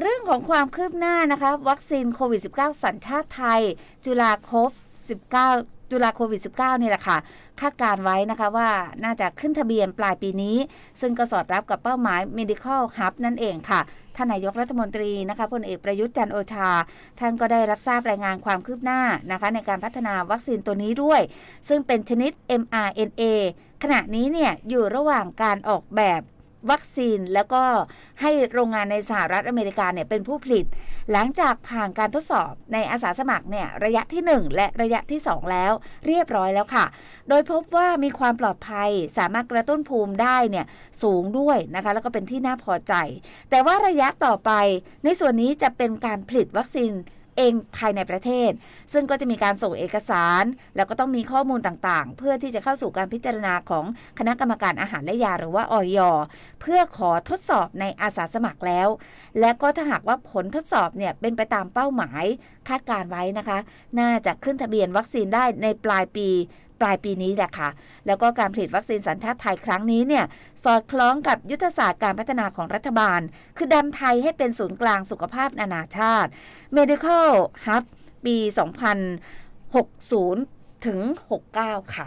เรื่องของความคืบหน้านะคะ วัคซีนโควิด -19 สัญชาติไทย จุฬาโคฟ19 จุฬาโควิด -19 นี่แหละค่ะ คาดการไว้นะคะว่าน่าจะขึ้นทะเบียนปลายปีนี้ ซึ่งก็สอดรับกับเป้าหมาย medical hub นั่นเองค่ะท่านนายกรัฐมนตรีนะคะพลเอกประยุทธ์จันโอชา ท่านก็ได้รับทราบรายงานความคืบหน้านะคะในการพัฒนาวัคซีนตัวนี้ด้วย ซึ่งเป็นชนิด mRNA ขณะนี้เนี่ยอยู่ระหว่างการออกแบบ วัคซีน แล้วก็ให้โรงงานในสหรัฐอเมริกาเนี่ยเป็นผู้ผลิต หลังจากผ่านการทดสอบในอาสาสมัครเนี่ยระยะที่ 1 และระยะที่ 2 แล้วเรียบร้อยแล้วค่ะ โดยพบว่ามีความปลอดภัยสามารถกระตุ้นภูมิได้เนี่ยสูงด้วยนะคะ แล้วก็เป็นที่น่าพอใจ แต่ว่าระยะต่อไปในส่วนนี้จะเป็นการผลิตวัคซีน เองภายในประเทศ ซึ่งก็จะมีการส่งเอกสาร แล้วก็ต้องมีข้อมูลต่างๆ เพื่อที่จะเข้าสู่การพิจารณาของคณะกรรมการอาหารและยาหรือว่าออยเพื่อขอทดสอบในอาสาสมัครแล้ว และก็ถ้าหากว่าผลทดสอบเนี่ยเป็นไปตามเป้าหมายคาดการไว้นะคะ น่าจะขึ้นทะเบียนวัคซีนได้ในปลายปี ปลายปีนี้แหละค่ะ แล้วก็การผลิตวัคซีนสัญชาติไทยครั้งนี้เนี่ยสอดคล้องกับยุทธศาสตร์การพัฒนาของรัฐบาล คือดันไทยให้เป็นศูนย์กลางสุขภาพนานาชาติ Medical Hub ปี 2060 ถึง 69 ค่ะ